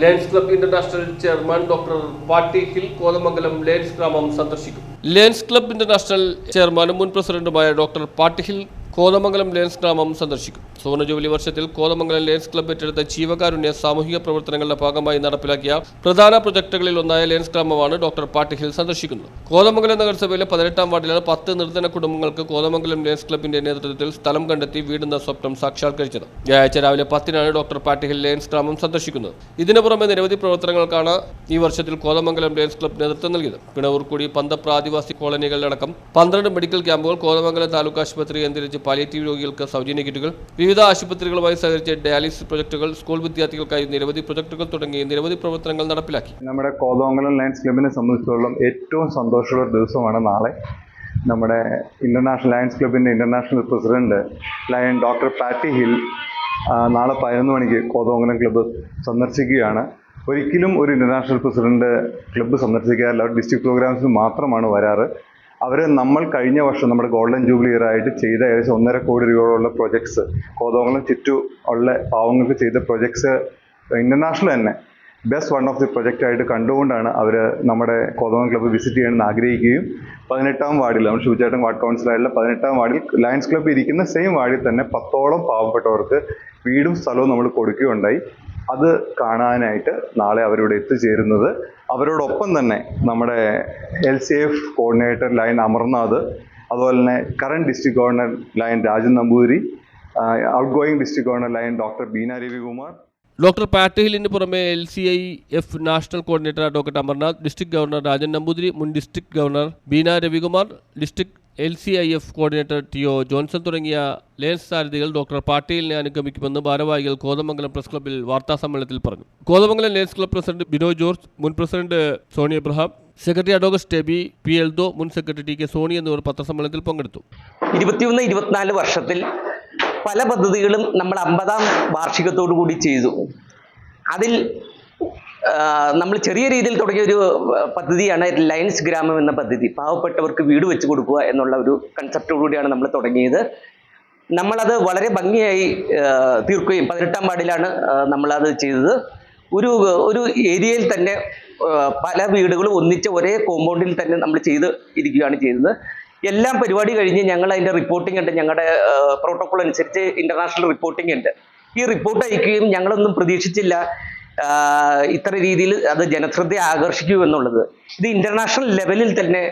lions club international chairman doctor Patti Hill Kothamangalam lions ഗ്രാമം സന്ദർശിക്കും. Lions club international ചെയർമാനും മുൻ പ്രസിഡന്റുമായ doctor Patti Hill Kothamangalam lions ഗ്രാമം സന്ദർശിക്കും. സുവർണ ജൂബിലി വർഷത്തിൽ കോതമംഗലം ലയൻസ് ക്ലബ് ഏറ്റെടുത്ത ജീവകാരുണ്യ സാമൂഹിക പ്രവർത്തനങ്ങളുടെ ഭാഗമായി നടപ്പിലാക്കിയ പ്രധാന പ്രൊജക്ടുകളിൽ ഒന്നായ ലയൻസ് ഗ്രാമമാണ് ഡോക്ടർ പാട്ടി ഹിൽ സന്ദർശിക്കുന്നത്. കോതമംഗലം നഗരസഭയിലെ പതിനെട്ടാം വാർഡിലാണ് പത്ത് നിർധന കുടുംബങ്ങൾക്ക് കോതമംഗലം ലയൻസ് ക്ലബിന്റെ നേതൃത്വത്തിൽ സ്ഥലം കണ്ടെത്തി വീടുന്ന സ്വപ്നം സാക്ഷാത്കരിച്ചത്. വ്യാഴാഴ്ച രാവിലെ പത്തിനാണ് ഡോക്ടർ പാട്ടി ഹിൽ ലയൺസ് ഗ്രാമം സന്ദർശിക്കുന്നത്. ഇതിനു പുറമെ നിരവധി പ്രവർത്തനങ്ങൾക്കാണ് ഈ വർഷത്തിൽ കോതമംഗലം ലയൻസ് ക്ലബ് നേതൃത്വം നൽകിയത്. പിണവൂർക്കുടി പന്തപ്ര ആദിവാസി കോളനികളിലടക്കം പന്ത്രണ്ട് മെഡിക്കൽ ക്യാമ്പുകൾ കോതമംഗലം താലൂക്ക് ആശുപത്രി കേന്ദ്രീകരിച്ച് പാലിയേറ്റീവ് രോഗികൾക്ക് സൗജന്യ കിറ്റുകൾ വിവിധ ആശുപത്രികളുമായി സഹകരിച്ച് ഡയാലിസിസ് പ്രൊജക്ടുകൾ സ്കൂൾ വിദ്യാർത്ഥികൾക്കായി നിരവധി പ്രൊജക്ടുകൾ തുടങ്ങി നിരവധി പ്രവർത്തനങ്ങൾ നടപ്പിലാക്കി. നമ്മുടെ കോതോങ്കലം ലയൻസ് ക്ലബിനെ സംബന്ധിച്ചിടത്തോളം ഏറ്റവും സന്തോഷമുള്ള ദിവസമാണ് നാളെ. നമ്മുടെ ഇന്റർനാഷണൽ ലയൻസ് ക്ലബിന്റെ international president lion doctor Patti Hill നാളെ പതിനൊന്ന് മണിക്ക് കോതോങ്കലം ക്ലബ്ബ് സന്ദർശിക്കുകയാണ്. ഒരിക്കലും ഒരു ഇന്റർനാഷണൽ പ്രസിഡന്റ് ക്ലബ്ബ് സന്ദർശിക്കാറില്ല. അവർ ഡിസ്ട്രിക്ട് പ്രോഗ്രാംസിന് മാത്രമാണ് വരാറ്. അവർ നമ്മൾ കഴിഞ്ഞ വർഷം നമ്മുടെ ഗോൾഡൻ ജൂബിലി ഇയർ ആയിട്ട് ചെയ്ത ഏകദേശം ഒന്നര കോടി രൂപയോളം പ്രൊജക്ട്സ് കോതോങ്ങളും ചുറ്റു ഉള്ള പാവങ്ങൾക്ക് ചെയ്ത പ്രൊജക്ട്സ് ഇന്റർനാഷണൽ തന്നെ. Best one of the project ആയിട്ട് കണ്ടുകൊണ്ടാണ് അവർ നമ്മുടെ കോതോങ് ക്ലബ്ബ് വിസിറ്റ് ചെയ്യണമെന്ന് ആഗ്രഹിക്കുകയും പതിനെട്ടാം വാർഡിൽ നമ്മൾ ശിവചേട്ടൻ വാർഡ് കൗൺസിലായുള്ള പതിനെട്ടാം വാർഡിൽ ലയൺസ് ക്ലബ്ബ് ഇരിക്കുന്ന സെയിം വാർഡിൽ തന്നെ പത്തോളം പാവപ്പെട്ടവർക്ക് വീടും സ്ഥലവും നമ്മൾ കൊടുക്കുകയുണ്ടായി. അത് കാണാനായിട്ട് നാളെ അവരിവിടെ എത്തിച്ചേരുന്നത്. അവരോടൊപ്പം തന്നെ നമ്മുടെ L C F coordinator lion Amarnath അതുപോലെ തന്നെ current district governor lion Rajan Namboothiri outgoing district governor lion doctor Beena Ravikumar. Doctor Pat ഹില്ലിന് പുറമെ L C I F national coordinator advocate Amarnath district governor Rajan Namboothiri മുൻ district governor Beena Ravikumar district L C I F coordinator T O Johnson തുടങ്ങിയ lions സാരഥികൾ doctor പാട്ടീലിനെ അനുഗമിക്കുമെന്ന് ഭാരവാഹികൾ Kothamangalam press ക്ലബ്ബിൽ വാർത്താ സമ്മേളനത്തിൽ പറഞ്ഞു. Kothamangalam lions club president Bino George മുൻ president Sony Abraham secretary advocate Teby P Eldho മുൻ സെക്രട്ടറി ടി കെ സോണി എന്നിവർ പത്രസമ്മേളനത്തിൽ പങ്കെടുത്തു. ഇരുപത്തിയൊന്ന് ഇരുപത്തിനാല് വർഷത്തിൽ പല പദ്ധതികളും നമ്മൾ അമ്പതാം വാർഷികത്തോടു കൂടി ചെയ്തു. അതിൽ നമ്മൾ ചെറിയ രീതിയിൽ തുടങ്ങിയ ഒരു പദ്ധതിയാണ് ലയൻസ് ഗ്രാമം എന്ന പദ്ധതി. പാവപ്പെട്ടവർക്ക് വീട് വെച്ച് കൊടുക്കുക എന്നുള്ള ഒരു കൺസെപ്റ്റോടുകൂടിയാണ് നമ്മൾ തുടങ്ങിയത്. നമ്മളത് വളരെ ഭംഗിയായി തീർക്കുകയും പതിനെട്ടാം വാർഡിലാണ് നമ്മളത് ചെയ്തത്. ഒരു ഒരു ഏരിയയിൽ തന്നെ പല വീടുകളും ഒന്നിച്ച് ഒരേ കോമ്പൗണ്ടിൽ തന്നെ നമ്മൾ ചെയ്ത് ഇരിക്കുകയാണ് ചെയ്തത്. എല്ലാം പരിപാടി കഴിഞ്ഞ് ഞങ്ങൾ അതിന്റെ റിപ്പോർട്ടിംഗ് ഉണ്ട്. ഞങ്ങളുടെ പ്രോട്ടോകോൾ അനുസരിച്ച് ഇന്റർനാഷണൽ റിപ്പോർട്ടിംഗ് ഉണ്ട്. ഈ റിപ്പോർട്ട് അയക്കുകയും ഞങ്ങളൊന്നും പ്രതീക്ഷിച്ചില്ല. ഇത്ര രീതിയിൽ അത് ജനശ്രദ്ധയെ ആകർഷിക്കൂ എന്നുള്ളത്. ഇത് ഇന്റർനാഷണൽ ലെവലിൽ തന്നെ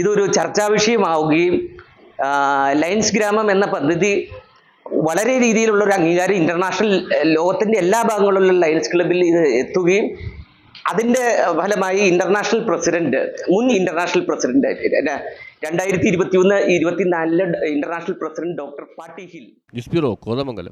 ഇതൊരു ചർച്ചാ വിഷയമാവുകയും ലയൻസ് ഗ്രാമം എന്ന പദ്ധതി വളരെ രീതിയിലുള്ള ഒരു അംഗീകാരം ഇന്റർനാഷണൽ ലോകത്തിന്റെ എല്ലാ ഭാഗങ്ങളിലുള്ള ലയൻസ് ക്ലബിൽ ഇത് എത്തുകയും അതിന്റെ ഫലമായി ഇന്റർനാഷണൽ പ്രസിഡന്റ് മുൻ ഇന്റർനാഷണൽ പ്രസിഡന്റ് രണ്ടായിരത്തി ഇരുപത്തി ഒന്ന് ഇരുപത്തിനാലിൽ international president doctor Patti Hill. Bureau Kothamangalam.